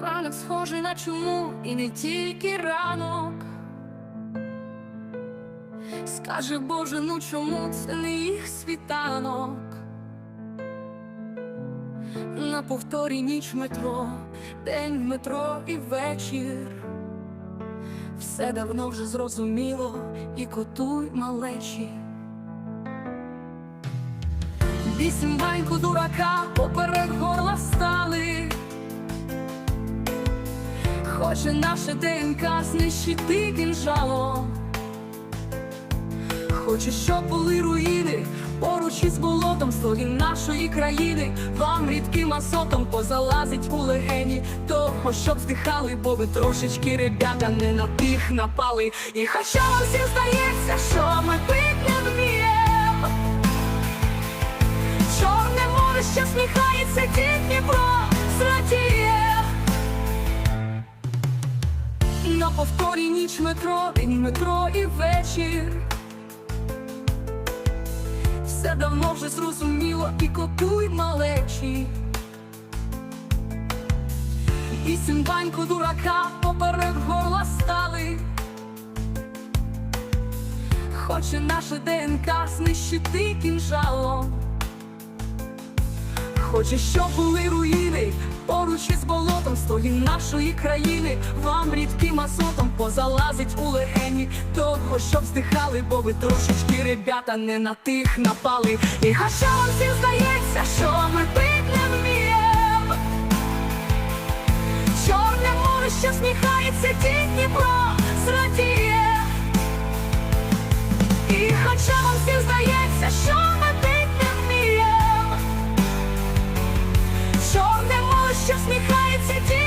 Ранок схожий на чуму, і не тільки ранок. Скаже Боже, ну чому це не їх світанок? На повторі ніч метро, день метро і вечір. Все давно вже зрозуміло, і котуй малечі. Вісім баньку дурака поперек горла Хоче наше ДНК знищити кінжалом. Хоче, щоб були руїни поруч із болотом слуги нашої країни. Вам рідким азотом позалазить у легені того, щоб здихали, бо ви трошечки ребята не на тих напали. І хоча вам всім здається, що ми пить не вміємо. На повторі ніч метро, день метро і вечір. Все давно вже зрозуміло і котуй малечі. Вісім баньку дурака поперек горла стали. Хоче наше ДНК знищити кінжалом. Хоче, щоб були руїни поруч із болотом стої нашої країни. Вам рідким азотом позалазить у легені того, щоб здихали, бо ви трошечки ребята не на тих напали. І хоча вам всім здається, що ми пить не вміємо. Чорне море ще сміхається, тільки про зрадіє. to do.